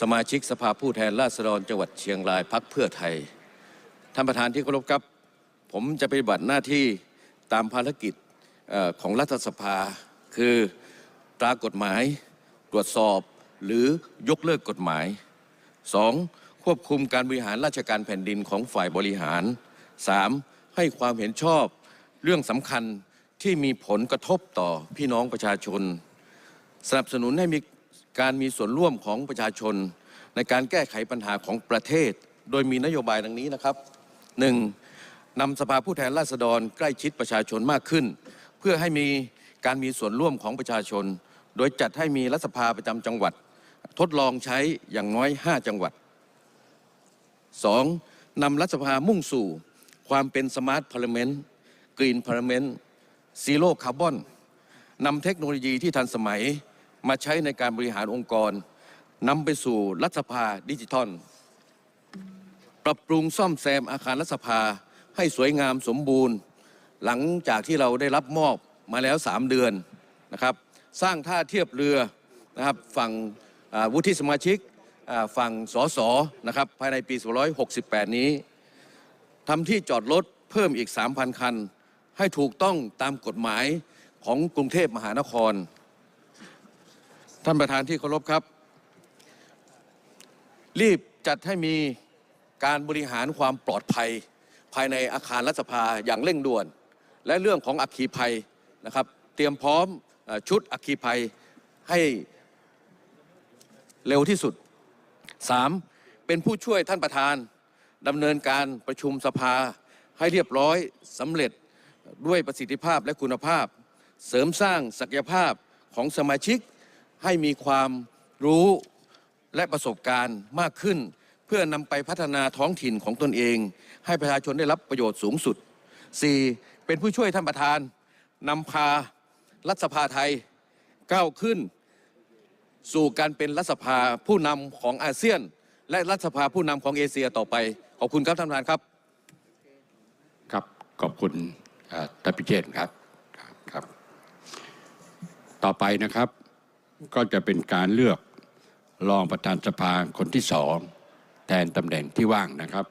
สมาชิกสภาผู้แทนราษฎรจังหวัดเชียงรายพักเพื่อไทย ท่านประธานที่เคารพครับ ผมจะปฏิบัติหน้าที่ตามภารกิจออของรัฐสภา คือตรากฎหมาย ตรวจสอบหรือยกเลิกกฎหมาย 2. ควบคุมการบริหารราชการแผ่นดินของฝ่ายบริหาร 3. ให้ความเห็นชอบเรื่องสำคัญที่มีผลกระทบต่อพี่น้องประชาชน สนับสนุนให้มี การมีส่วนร่วมของประชาชน ในการแก้ไขปัญหาของประเทศ โดยมีนโยบายดังนี้นะครับ 1. นำสภาผู้แทนราษฎรใกล้ชิดประชาชนมากขึ้น เพื่อให้มีการมีส่วนร่วมของประชาชน โดยจัดให้มีรัฐสภาประจำจังหวัด ทดลองใช้อย่างน้อย 5 จังหวัด 2. นำรัฐสภามุ่งสู่ความเป็นสมาร์ทพาร์เมนต์กรีนพาร์เมนต์ซีโร่คาร์บอนนำเทคโนโลยีที่ทันสมัย มาใช้ในการบริหารองค์กรนำไปสู่รัฐสภาดิจิทัล ปรับปรุงซ่อมแซมอาคารรัฐสภาให้สวยงามสมบูรณ์ หลังจากที่เราได้รับมอบมาแล้ว 3 เดือนนะครับ สร้างท่าเทียบเรือนะครับฝั่งวุฒิสมาชิกฝั่งสสนะครับภายในปี268 นี้ทำที่จอดรถเพิ่มอีก 3,000 คัน ให้ถูกต้องตามกฎหมายของกรุงเทพมหานคร ท่านประธานที่เคารพครับ รีบจัดให้มีการบริหารความปลอดภัย ภายในอาคารรัฐสภาอย่างเร่งด่วน และเรื่องของอัคคีภัยนะครับ เตรียมพร้อมชุดอัคคีภัยให้เร็วที่สุด 3. เป็นผู้ช่วยท่านประธานดำเนินการประชุมสภาให้เรียบร้อยสำเร็จด้วยประสิทธิภาพและคุณภาพ เสริมสร้างศักยภาพของสมาชิก ให้มีความรู้และประสบการณ์มากขึ้น เพื่อนำไปพัฒนาท้องถิ่นของตนเอง ให้ประชาชนได้รับประโยชน์สูงสุด 4. เป็นผู้ช่วยท่านประธานนำพารัฐสภาไทยก้าวขึ้น สู่การเป็นรัฐสภาผู้นำของอาเซียน และรัฐสภาผู้นำของเอเชียต่อไป ขอบคุณครับท่านประธานครับ ครับขอบคุณท่านพิเชษครับครับ ต่อไปนะครับ ก็จะเป็นการเลือกรองประธานสภาคนที่สองแทนตำแหน่งที่ว่างนะครับ